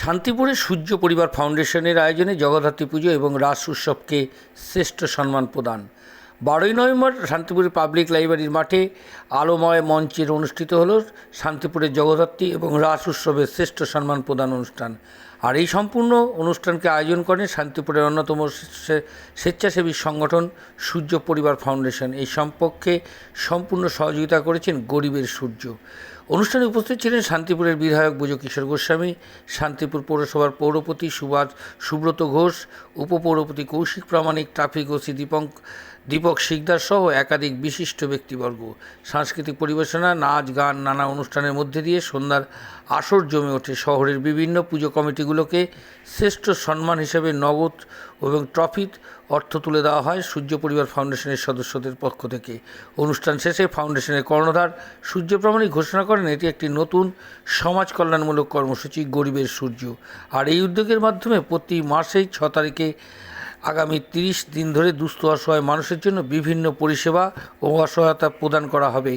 শান্তিপুরে সূর্য পরিবার ফাউন্ডেশনের আয়োজনে জগদ্ধাত্রী পুজো এবং রাস উৎসবকে শ্রেষ্ঠ সম্মান প্রদান। বারোই নভেম্বর শান্তিপুরের পাবলিক লাইব্রেরির মাঠে আলোময় মঞ্চের অনুষ্ঠিত হল শান্তিপুরের জগদ্ধাত্রী এবং রাস উৎসবের শ্রেষ্ঠ সম্মান প্রদান অনুষ্ঠান। আর এই সম্পূর্ণ অনুষ্ঠানকে আয়োজন করেন শান্তিপুরের অন্যতম স্বেচ্ছাসেবী সংগঠন সূর্য পরিবার ফাউন্ডেশন। এই সম্পর্কে সম্পূর্ণ সহযোগিতা করেছেন গরিবের সূর্য। অনুষ্ঠানে উপস্থিত ছিলেন শান্তিপুরের বিধায়ক বুজো কিশোর গোস্বামী, শান্তিপুর পৌরসভার পৌরপতি সুভাষ সুব্রত ঘোষ, উপপৌরপতি কৌশিক প্রামাণিক, ট্রাফিক ওসি দীপক দীপক শিকদার সহ একাধিক বিশিষ্ট ব্যক্তিবর্গ। সাংস্কৃতিক পরিবেশনা, নাচ, গান, নানা অনুষ্ঠানের মধ্যে দিয়ে সন্ধ্যার আসর জমে ওঠে। শহরের বিভিন্ন পুজো কমিটিগুলোকে শ্রেষ্ঠ সম্মান হিসেবে নগদ এবং ট্রফি অর্থ তুলে দেওয়া হয় সূর্য পরিবার ফাউন্ডেশনের সদস্যদের পক্ষ থেকে। অনুষ্ঠান শেষে ফাউন্ডেশনের কর্ণধার সূর্য প্রামাণিক ঘোষণা করেন, এটি একটি নতুন সমাজ কল্যাণমূলক কর্মসূচি, গরিবের সূর্য। আর এই উদ্যোগের মাধ্যমে প্রতি মাসেই ছ তারিখে আগামী তিরিশ দিন ধরে দুস্থ অসহায় মানুষের জন্য বিভিন্ন পরিষেবা ও অসহায়তা প্রদান করা হবে।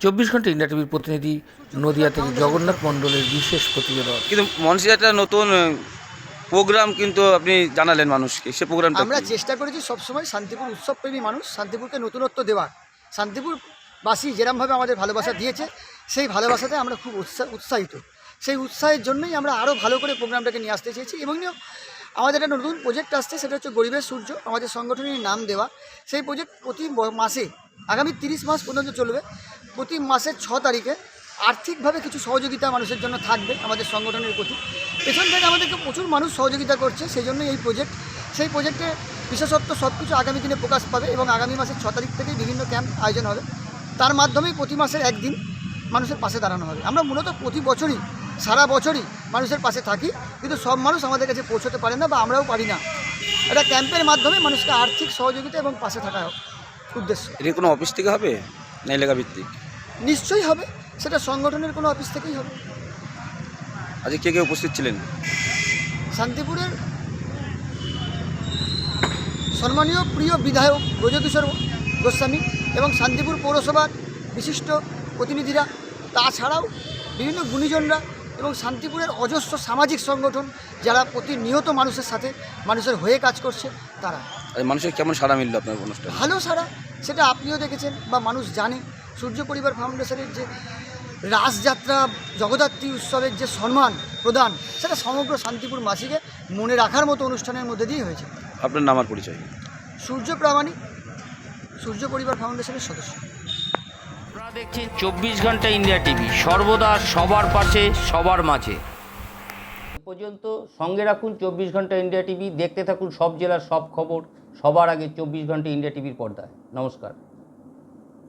চব্বিশ ঘণ্টা ইন্ডিয়া টিভির প্রতিনিধি নদিয়া থেকে জগন্নাথ মণ্ডলের বিশেষ প্রতিবেদন। কিন্তু মনসি একটা নতুন প্রোগ্রাম কিন্তু আপনি জানালেন মানুষকে সে প্রোগ্রামটা আমরা চেষ্টা করেছি সবসময় শান্তিপুর উৎসবপ্রেমী মানুষ শান্তিপুরকে নতুনত্ব দেওয়ার। শান্তিপুরবাসী যেরমভাবে আমাদের ভালোবাসা দিয়েছে সেই ভালোবাসাতে আমরা খুব উৎসা উৎসাহিত। সেই উৎসাহের জন্যই আমরা আরও ভালো করে প্রোগ্রামটাকে নিয়ে আসতে চেয়েছি এবং আমাদের একটা নতুন প্রজেক্ট আসছে সেটা হচ্ছে গরিবের সূর্য আমাদের সংগঠনের নাম দেওয়া। সেই প্রজেক্ট প্রতি ব- মাসে আগামী তিরিশ মাস পর্যন্ত চলবে। প্রতি মাসের ছ তারিখে আর্থিকভাবে কিছু সহযোগিতা মানুষের জন্য থাকবে আমাদের সংগঠনের প্রতি। পেছন থেকে আমাদেরকে প্রচুর মানুষ সহযোগিতা করছে, সেই জন্যই এই প্রজেক্ট সেই প্রজেক্টে বিশেষত্ব সব কিছু আগামী দিনে প্রকাশ পাবে এবং আগামী মাসের ছ তারিখ থেকেই বিভিন্ন ক্যাম্প আয়োজন হবে। তার মাধ্যমেই প্রতি মাসের একদিন মানুষের পাশে দাঁড়ানো হবে। আমরা মূলত প্রতি বছরই, সারা বছরই মানুষের পাশে থাকি, কিন্তু সব মানুষ আমাদের কাছে পৌঁছতে পারে না বা আমরাও পারি না। এটা ক্যাম্পের মাধ্যমে মানুষকে আর্থিক সহযোগিতা এবং পাশে থাকা উদ্দেশ্য। এটা কোনো অফিস থেকে হবে? না এলাকা ভিত্তিক নিশ্চয়ই হবে। সেটা সংগঠনের কোনো অফিস থেকেই হবে। আজকে কে কে উপস্থিত ছিলেন? শান্তিপুরের সম্মানীয় প্রিয় বিধায়ক ব্রজকিশোর গোস্বামী এবং শান্তিপুর পৌরসভার বিশিষ্ট প্রতিনিধিরা তাছাড়াও বিভিন্ন গুণীজনরা এবং শান্তিপুরের অজস্র সামাজিক সংগঠন যারা প্রতিনিয়ত মানুষের সাথে মানুষের হয়ে কাজ করছে তারা। মানুষের কেমন সাড়া মিললো আপনার অনুষ্ঠান? ভালো সারা সেটা আপনিও দেখেছেন বা মানুষ জানে। সূর্য পরিবার ফাউন্ডেশনের যে রাসযাত্রা জগদ্ধাত্রী উৎসবের যে সম্মান প্রদান সেটা সমগ্র শান্তিপুর মাসিকে মনে রাখার মতো অনুষ্ঠানের মধ্যে দিয়ে হয়েছে। আপনার নামার পরিচয়? সূর্য প্রামাণিক সূর্য পরিবার ফাউন্ডেশনের সদস্য। আপনারা দেখছেন চব্বিশ ঘণ্টা ইন্ডিয়া টিভি সর্বদা সবার পাশে সবার মাঝে। পর্যন্ত সঙ্গে রাখুন চব্বিশ ঘণ্টা ইন্ডিয়া টিভি দেখতে থাকুন সব জেলার সব খবর সবার আগে চব্বিশ ঘণ্টা ইন্ডিয়া টিভির পর্দায়। নমস্কার।